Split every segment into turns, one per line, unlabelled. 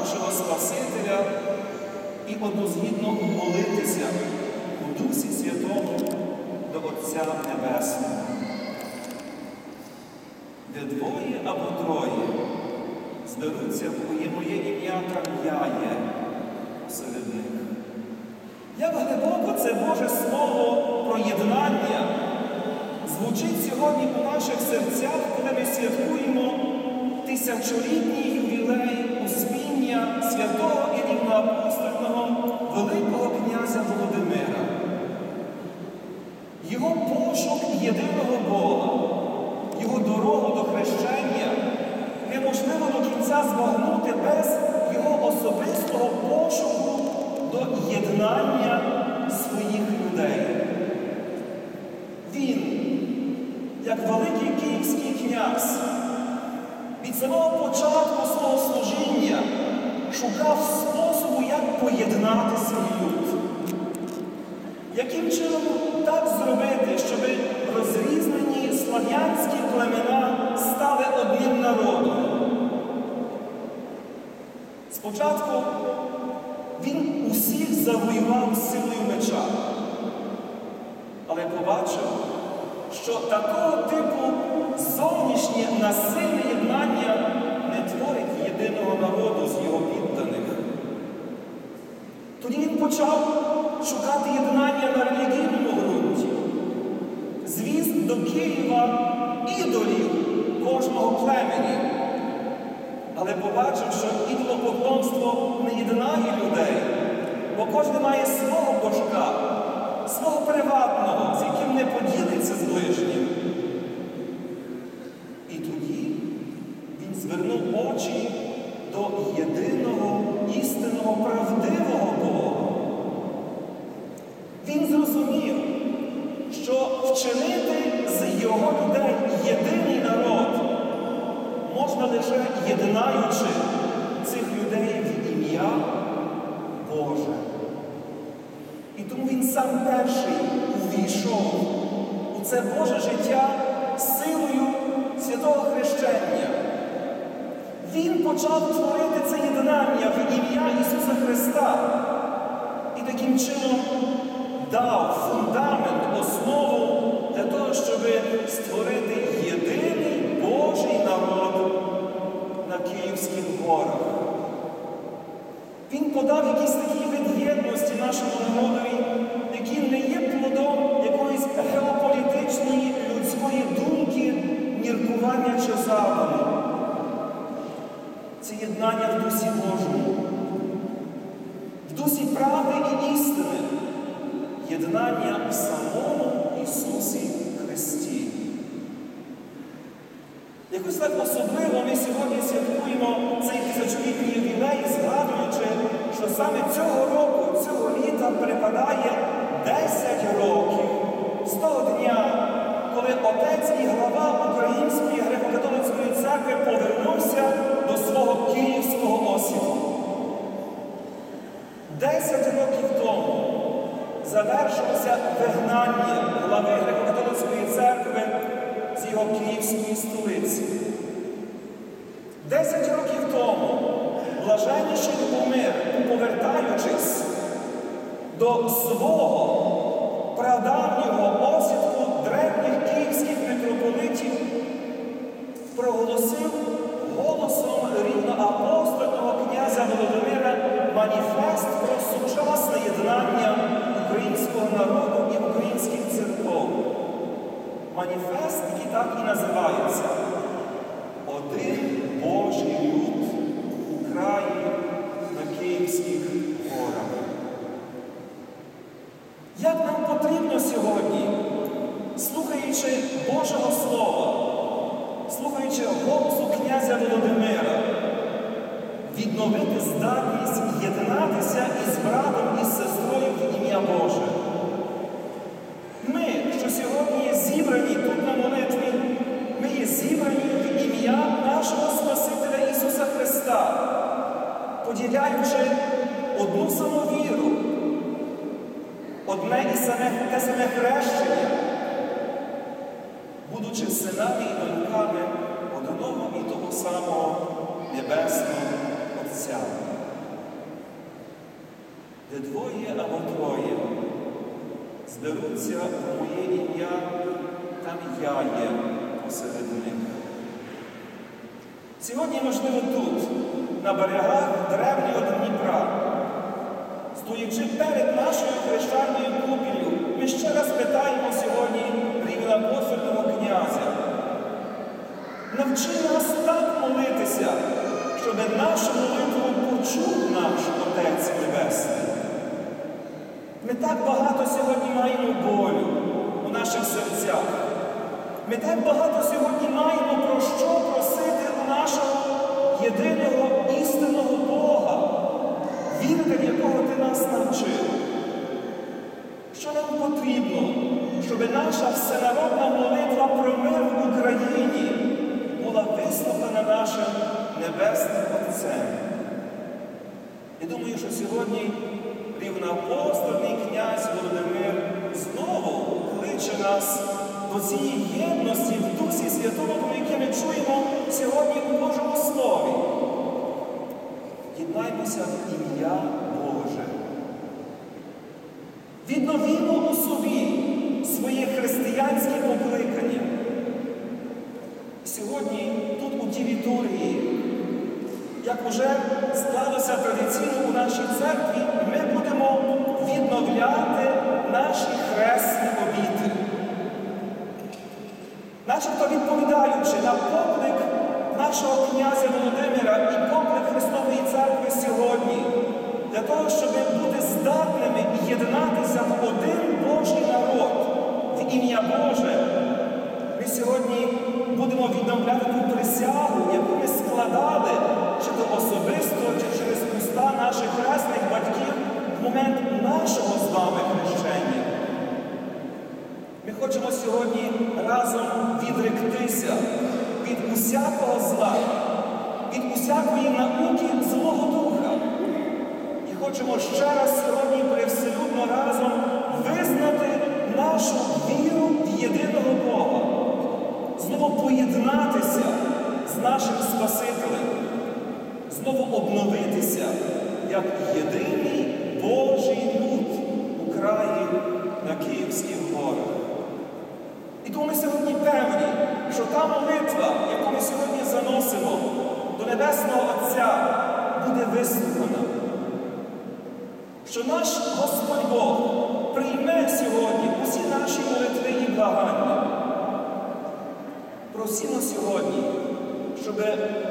нашого Спасителя і однозгідно молитися у Дусі Святому до Отця Небесного. Де двоє або троє зберуться в моє, ім'я, там я є серед них. Як глибоко це Боже Слово про єднання звучить сьогодні у наших серцях, коли ми святкуємо тисячолітній ювілей успіння святого і рівноапостольного Великого князя Володимира. Його пошук єдиного Бога, його дорогу до хрещення неможливо до кінця збагнути без його особистого пошуку до єднання своїх людей. Він, як великий київський князь, від самого початку свого служіння шукав способу, як поєднати свій люд. Яким чином так зробити, щоб розрізнені слав'янські племена стали одним народом? Спочатку він усіх завоював силою меча, але побачив, що такого типу зовнішнє насильне єднання не творить єдиного народу з його підданих. Тоді він почав шукати єднання на релігійному ґрунті. Звіз до Києва ідолів кожного племені. Але побачив, що ідолопоклонство не єднає людей, бо кожен має свого божка, свого приватного, з яким не поділиться з ближнім. І тоді він звернув очі до єдиного істинного правдивого Бога. Він зрозумів, що вчинити з його людей єдиний народ можна лише єднаючи цих людей в ім'я Боже. І тому він сам перший увійшов у це Боже життя силою святого хрещення. Він почав творити це єднання в ім'я Ісуса таким чином дав фундамент, основу для того, щоб створити єдиний Божий народ на Київських горах. Він подав якийсь такий вид єдності нашому народові, який не є плодом якоїсь геополітичної людської думки, міркування чи задуму. Це єднання в дусі Божому, в дусі правди і істини, єднання в самому Ісусі Христі. Якось так особливо ми сьогодні святкуємо цей тисячолітній ювілей, згадуючи, що саме цього року, цього літа припадає 10 років з того дня, коли отець 10 років тому завершилося вигнання глави греко-католицької церкви з його київської столиці. Десять років тому блаженніший Любомир, повертаючись до свого прадавнього осідку древніх київських митрополитів, проголосив голосом рівноапостольного князя Володимира маніфест Маніфест, який так і називається Один Божий люд у краї на Київських горах. Як нам потрібно сьогодні, слухаючи Божого Слова, слухаючи голосу князя Володимира, відновити здатність єднатися із братом і сестрою в ім'я Боже. Ми, що сьогодні зібрані тут на молитві, ми є зібрані в ім'я нашого Спасителя Ісуса Христа, поділяючи одну саму віру, одне і саме те саме хрещення, будучи синами і доньками одного і того самого Небесного Отця. де двоє або троє зберуться в моє ім'я, там я є посеред них. Сьогодні, можливо, тут, на берегах древнього Дніпра, стоячи перед нашою хрещальною купіллю, ми ще раз питаємо сьогодні рівня апостольного князя. Навчи нас так молитися, щоб нашу молитву почув наш Отець Небесний. Ми так багато сьогодні маємо болю у наших серцях. Ми так багато сьогодні маємо про що просити у нашого єдиного істинного Бога, вірити, якого ти нас навчив. Що нам потрібно, щоб наша всенародна молитва про мир в Україні була вислухана нашим Небесним Отцем? Я думаю, що сьогодні рівноапостольний князь Володимир знову кличе нас до цієї єдності в Дусі Святому, про яке ми чуємо сьогодні у Божому Слові. Єднаймося в ім'я Боже. Відновімо у собі своє християнське покликання. Сьогодні тут у тій літургії, як уже сталося традиційно у нашій церкві, ми будемо відновляти наші хресні обіти. Начебто відповідаючи на поклик нашого князя Володимира і поклик Христової церкви сьогодні, для того, щоб бути здатними і єднатися в один Божий народ, в ім'я Боже, ми сьогодні будемо відновляти ту присягу, яку ми складали, чи то особисто, чи через уста наших хресних батьків в момент нашого з вами хрещення. Ми хочемо сьогодні разом відректися від усякого зла, від усякої науки Злого Духа. І хочемо ще раз сьогодні привселюдно разом визнати нашу віру в єдиного Бога, знову поєднатися з нашим Спасителем, знову обновитися як єдиний Божий люд у краї на Київських Тому ми сьогодні певні, що та молитва, яку ми сьогодні заносимо до Небесного Отця, буде вислухана. Що наш Господь Бог прийме сьогодні усі наші молитви і благання. Просімо сьогодні, щоб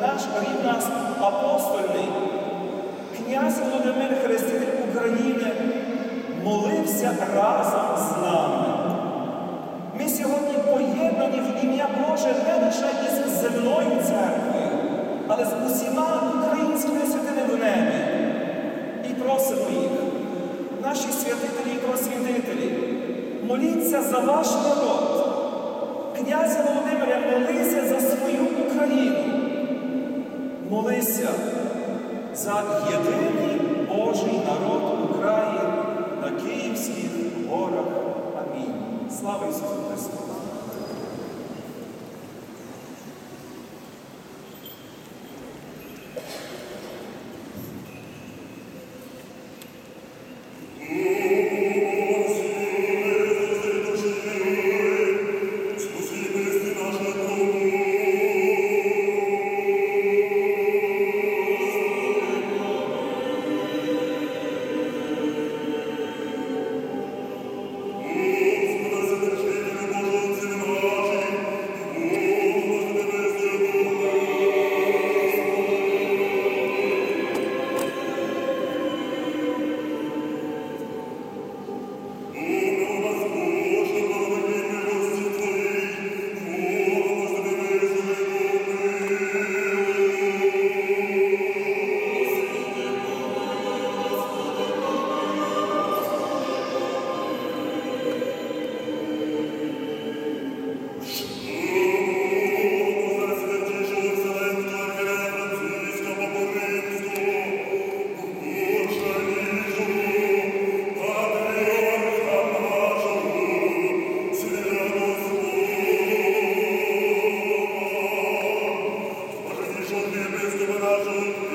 наш рідний апостольний князь Володимир Хреститель України молився разом з нами в ім'я Боже не лише із земною церквою, але з усіма українськими святими в небі. І просимо їх, наші святителі і просвітителі, моліться за ваш народ, князя Володимира, молися за свою Україну, молися за єдиний Божий народ України на Київських горах. Амінь. Слава Ісусу Христу!
Сина нашого.